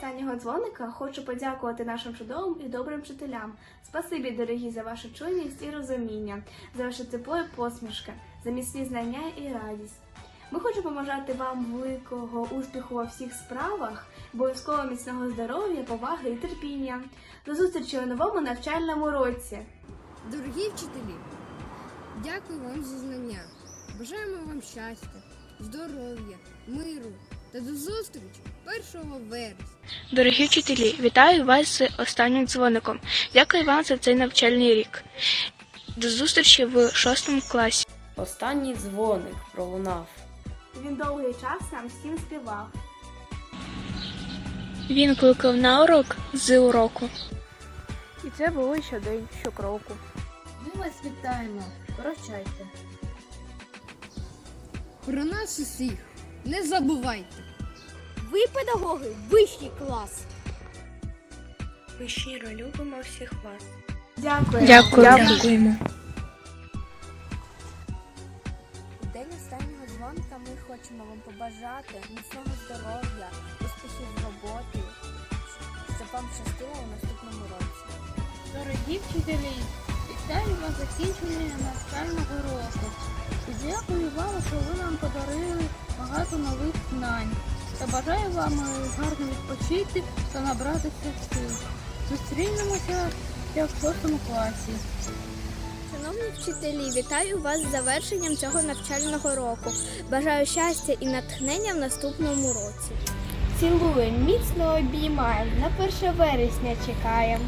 останнього дзвоника хочу подякувати нашим чудовим і добрим вчителям. Спасибі, дорогі, за вашу чуйність і розуміння, за ваше тепло і посмішка, за міцні знання і радість. Ми хочемо побажати вам великого успіху у всіх справах, обов'язково міцного здоров'я, поваги і терпіння. До зустрічі у новому навчальному році. Дорогі вчителі, дякую вам за знання. Бажаємо вам щастя, здоров'я, миру та до зустрічі 1 вересня. Дорогі вчителі, вітаю вас з останнім дзвоником. Дякую вам за цей навчальний рік. До зустрічі в шостому класі. Останній дзвоник пролунав. Він довгий час нам всім співав. Він кликав на урок з уроку. І це було щодень, щокроку. Ми вас вітаємо. Прощайте. Про нас усіх не забувайте. Ви, педагоги, вищий клас. Ми щиро любимо всіх вас. Дякую. Дякую. Дякуємо. У день останнього дзвонка ми хочемо вам побажати міцного здоров'я, успіхів в роботі, щоб вам щастило у наступному році. Дорогі вчителі, вітаю вас з закінченням навчального року. Дякую вам, що ви нам подарили багато нових знань. Та бажаю вам е, гарно відпочити та набратися сил. Зустрінемося в шостому класі. Шановні вчителі, вітаю вас з завершенням цього навчального року. Бажаю щастя і натхнення в наступному році. Цілуємо, міцно обіймаємо, на 1 вересня чекаємо.